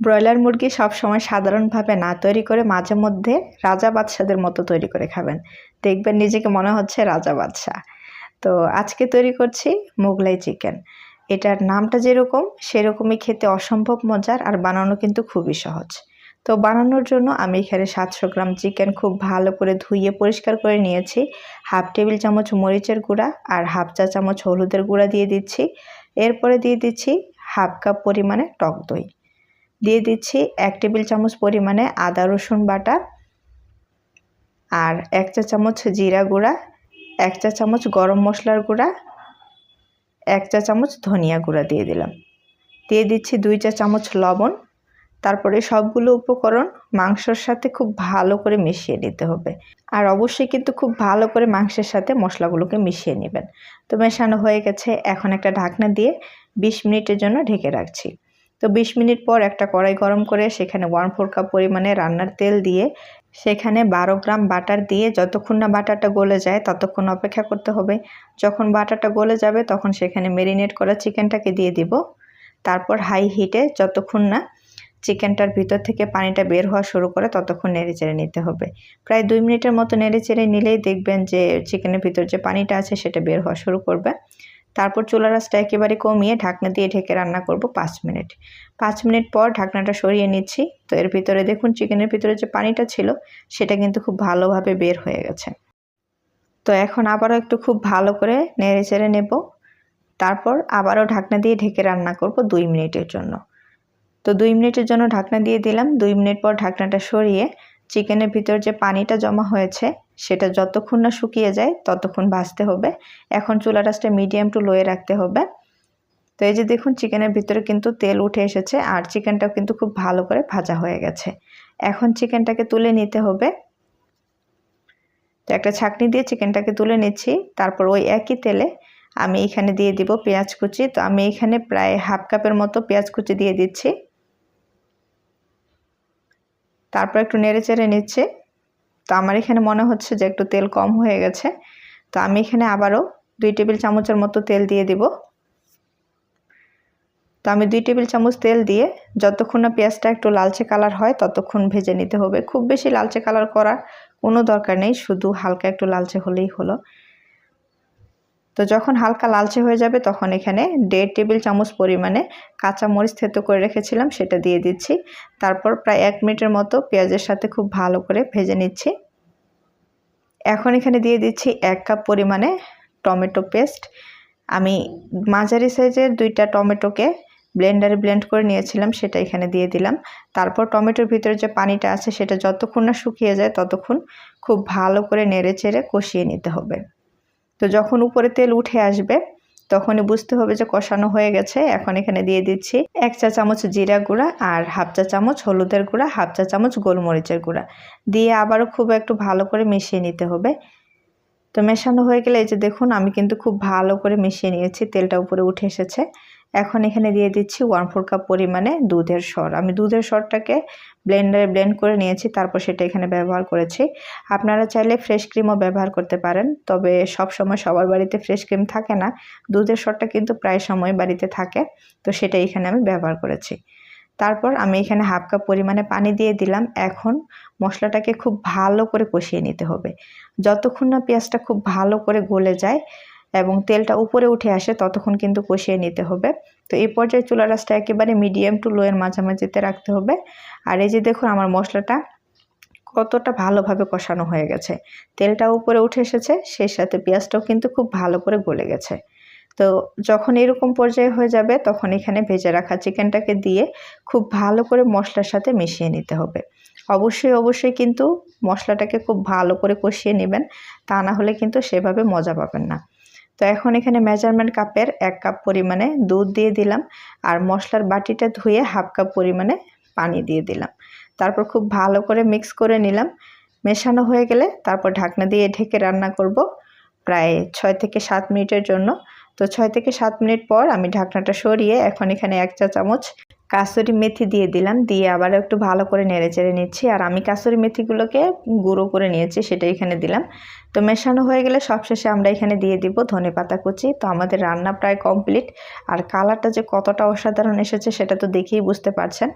Broiler মুরগি সবসময় সাধারণভাবে না তৈরি করে মাঝে মধ্যে রাজা বাদশাদের মতো তৈরি করে খাবেন। দেখবেন নিজেকে মনে হচ্ছে রাজা বাদশাহ। তো আজকে তৈরি করছি মোগলাই চিকেন। এটার নামটা যেরকম, সেরকমই খেতে অসম্ভব মজার আর বানানো কিন্তু খুবই সহজ। তো বানানোর জন্য আমি এখানে সাতশো গ্রাম চিকেন খুব ভালো করে ধুইয়ে পরিষ্কার করে নিয়েছি। হাফ টেবিল চামচ মরিচের গুঁড়া আর হাফ চা চামচ হলুদের গুঁড়া দিয়ে দিচ্ছি। এরপরে দিয়ে দিচ্ছি হাফ কাপ পরিমাণে টক দই। দিয়ে দিচ্ছি এক টেবিল চামচ পরিমাণে আদা, রসুন বাটা আর এক চা চামচ জিরা গুঁড়া, এক চা চামচ গরম মশলার গুঁড়া, এক চা চামচ ধনিয়া গুঁড়া দিয়ে দিলাম। দিয়ে দিচ্ছি দুই চা চামচ লবণ। তারপরে সবগুলো উপকরণ মাংসর সাথে খুব ভালো করে মিশিয়ে নিতে হবে। আর অবশ্যই কিন্তু খুব ভালো করে মাংসের সাথে মশলাগুলোকে মিশিয়ে নেবেন। তো মেশানো হয়ে গেছে। এখন একটা ঢাকনা দিয়ে বিশ মিনিটের জন্য ঢেকে রাখছি। তো বিশ মিনিট পর একটা কড়াই গরম করে সেখানে ওয়ান ফোর কাপ পরিমাণে রান্নার তেল দিয়ে সেখানে বারো গ্রাম বাটার দিয়ে যতক্ষণ না বাটারটা গলে যায় ততক্ষণ অপেক্ষা করতে হবে। যখন বাটারটা গলে যাবে তখন সেখানে মেরিনেট করা চিকেনটাকে দিয়ে দিব। তারপর হাই হিটে যতক্ষণ না চিকেনটার ভিতর থেকে পানিটা বের হওয়া শুরু করে ততক্ষণ নেড়ে চেড়ে নিতে হবে। প্রায় দুই মিনিটের মতো নেড়ে চেড়ে নিলেই দেখবেন যে চিকেনের ভিতর যে পানিটা আছে সেটা বের হওয়া শুরু করবে। তারপর চুলা রাসটা একেবারে কমিয়ে ঢাকনা দিয়ে ঢেকে রান্না করব পাঁচ মিনিট। পাঁচ মিনিট পর ঢাকনাটা সরিয়ে নিচ্ছি। তো এর ভিতরে দেখুন চিকেনের ভিতরে যে পানিটা ছিল, সেটা কিন্তু খুব ভালোভাবে বের হয়ে গেছে। তো এখন আবারও একটু খুব ভালো করে নেড়ে চেড়ে নেব। তারপর আবারও ঢাকনা দিয়ে ঢেকে রান্না করব দুই মিনিটের জন্য। তো দুই মিনিটের জন্য ঢাকনা দিয়ে দিলাম। দুই মিনিট পর ঢাকনাটা সরিয়ে চিকেনের ভিতর যে পানিটা জমা হয়েছে, সেটা যতক্ষণ না শুকিয়ে যায়, ততক্ষণ ভাজতে হবে। এখন চুলা রাসটা মিডিয়াম টু লোয়ে রাখতে হবে। তো এই যে দেখুন, চিকেনের ভিতরে কিন্তু তেল উঠে এসেছে, আর চিকেনটাও কিন্তু খুব ভালো করে ভাজা হয়ে গেছে। এখন চিকেনটাকে তুলে নিতে হবে। তো একটা ছাকনি দিয়ে চিকেনটাকে তুলে নিচ্ছি। তারপর ওই একই তেলে আমি এখানে দিয়ে দিব পেঁয়াজ কুচি। তো আমি এখানে প্রায় হাফ কাপের মতো পেঁয়াজ কুচি দিয়ে দিচ্ছি। তারপর একটু নেড়ে চেড়ে নিচ্ছে। তো আমার এখানে মনে হচ্ছে যে একটু তেল কম হয়ে গেছে। তো আমি এখানে আবারও দুই টেবিল চামচের মতো তেল দিয়ে দিব। তো আমি দুই টেবিল চামচ তেল দিয়ে যতক্ষণ না পেঁয়াজটা একটু লালচে কালার হয় ততক্ষণ ভেজে নিতে হবে। খুব বেশি লালচে কালার করার কোনো দরকার নেই, শুধু হালকা একটু লালচে হলেই হলো। তো যখন হালকা লালচে হয়ে যাবে, তখন এখানে দেড় টেবিল চামচ পরিমাণে কাঁচা মরিচ থেতো করে রেখেছিলাম, সেটা দিয়ে দিচ্ছি। তারপর প্রায় এক মিনিটের মতো পেঁয়াজের সাথে খুব ভালো করে ভেজে নিচ্ছি। এখন এখানে দিয়ে দিচ্ছি এক কাপ পরিমাণে টমেটো পেস্ট। আমি মাঝারি সাইজের দুইটা টমেটোকে ব্লেন্ডারে ব্লেন্ড করে নিয়েছিলাম, সেটা এখানে দিয়ে দিলাম। তারপর টমেটোর ভিতরে যে পানিটা আছে, সেটা যতক্ষণ না শুকিয়ে যায়, ততক্ষণ খুব ভালো করে নেড়ে চেড়ে কষিয়ে নিতে হবে। তো যখন উপরে তেল উঠে আসবে, তখনই বুঝতে হবে যে কষানো হয়ে গেছে। এখন এখানে দিয়ে দিচ্ছি এক চা চামচ জিরা গুঁড়া আর হাফ চা চামচ হলুদের গুঁড়া, হাফ চা চামচ গোলমরিচের গুঁড়া। দিয়ে আবারও খুব একটু ভালো করে মিশিয়ে নিতে হবে। তো মেশানো হয়ে গেলে এই যে দেখুন, আমি কিন্তু খুব ভালো করে মিশিয়ে নিয়েছি, তেলটা উপরে উঠে এসেছে। এখন এখানে দিয়ে দিচ্ছি ওয়ান ফোর কাপ পরিমাণে দুধের সর। আমি দুধের সরটাকে ব্লেন্ডারে ব্লেন্ড করে নিয়েছি, তারপর সেটা এখানে ব্যবহার করেছি। আপনারা চাইলে ফ্রেশ ক্রিমও ব্যবহার করতে পারেন, তবে সব সময় সবার বাড়িতে ফ্রেশ ক্রিম থাকে না। দুধের সরটা কিন্তু প্রায় সময় বাড়িতে থাকে, তো সেটা এখানে আমি ব্যবহার করেছি। তারপর আমি এখানে হাফ কাপ পরিমাণে পানি দিয়ে দিলাম। এখন মশলাটাকে খুব ভালো করে কষিয়ে নিতে হবে। যতক্ষণ না পেঁয়াজটা খুব ভালো করে গলে যায় এবং তেলটা উপরে উঠে আসে ততক্ষণ কিন্তু কষিয়ে নিতে হবে। তো এই পর্যায়ে চুলা রাসটা একেবারে মিডিয়াম টু লোয়ের মাঝামাঝিতে রাখতে হবে। আর এই যে দেখুন আমার মশলাটা কতটা ভালোভাবে কষানো হয়ে গেছে। তেলটা উপরে উঠে এসেছে, সেই সাথে পেঁয়াজটাও কিন্তু খুব ভালো করে গলে গেছে। তো যখন এরকম পর্যায়ে হয়ে যাবে, তখন এখানে ভেজে রাখা চিকেনটাকে দিয়ে খুব ভালো করে মশলার সাথে মিশিয়ে নিতে হবে। অবশ্যই অবশ্যই কিন্তু মশলাটাকে খুব ভালো করে কষিয়ে নেবেন, তা না হলে কিন্তু সেভাবে মজা পাবেন না। তো এখন এখানে মেজারমেন্ট কাপের এক কাপ পরিমাণে দুধ দিয়ে দিলাম আর মশলার বাটিটা ধুয়ে হাফ কাপ পরিমাণে পানি দিয়ে দিলাম। তারপর খুব ভালো করে মিক্স করে নিলাম। মেশানো হয়ে গেলে তারপর ঢাকনা দিয়ে ঢেকে রান্না করব প্রায় ছয় থেকে সাত মিনিটের জন্য। তো ছয় থেকে সাত মিনিট পর আমি ঢাকনাটা সরিয়ে এখন এখানে এক চা চামচ কাসুরি মেথি দিয়ে দিলাম, দিয়ে আবার একটু ভালো করে নেড়ে চেড়ে নিচ্ছি। আর আমি কাসুরি মেথিগুলোকে গুঁড়ো করে নিয়েছি, সেটা এখানে দিলাম। তো মেশানো হয়ে গেলে সবশেষে আমরা এখানে দিয়ে দিব ধনে পাতা কুচি। তো আমাদের রান্না প্রায় কমপ্লিট। আর কালারটা যে কতটা অসাধারণ এসেছে সেটা তো দেখেই বুঝতে পারছেন।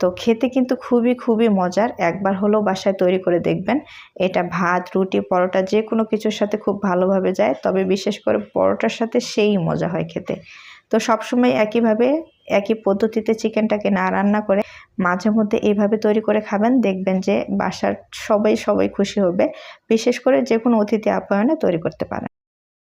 তো খেতে কিন্তু খুবই খুবই মজার। একবার হলেও বাসায় তৈরি করে দেখবেন। এটা ভাত, রুটি, পরোটা যে কোনো কিছুর সাথে খুব ভালোভাবে যায়। তবে বিশেষ করে পরোটার সাথে সেই মজা হয় খেতে। তো সবসময় একইভাবে একই পদ্ধতিতে চিকেনটাকে না রান্না করে মাঝে মধ্যে এইভাবে তৈরি করে খাবেন, দেখবেন যে বাসার সবাই সবাই খুশি হবে। বিশেষ করে যে কোনো অতিথি আপ্যায়নে তৈরি করতে পারেন।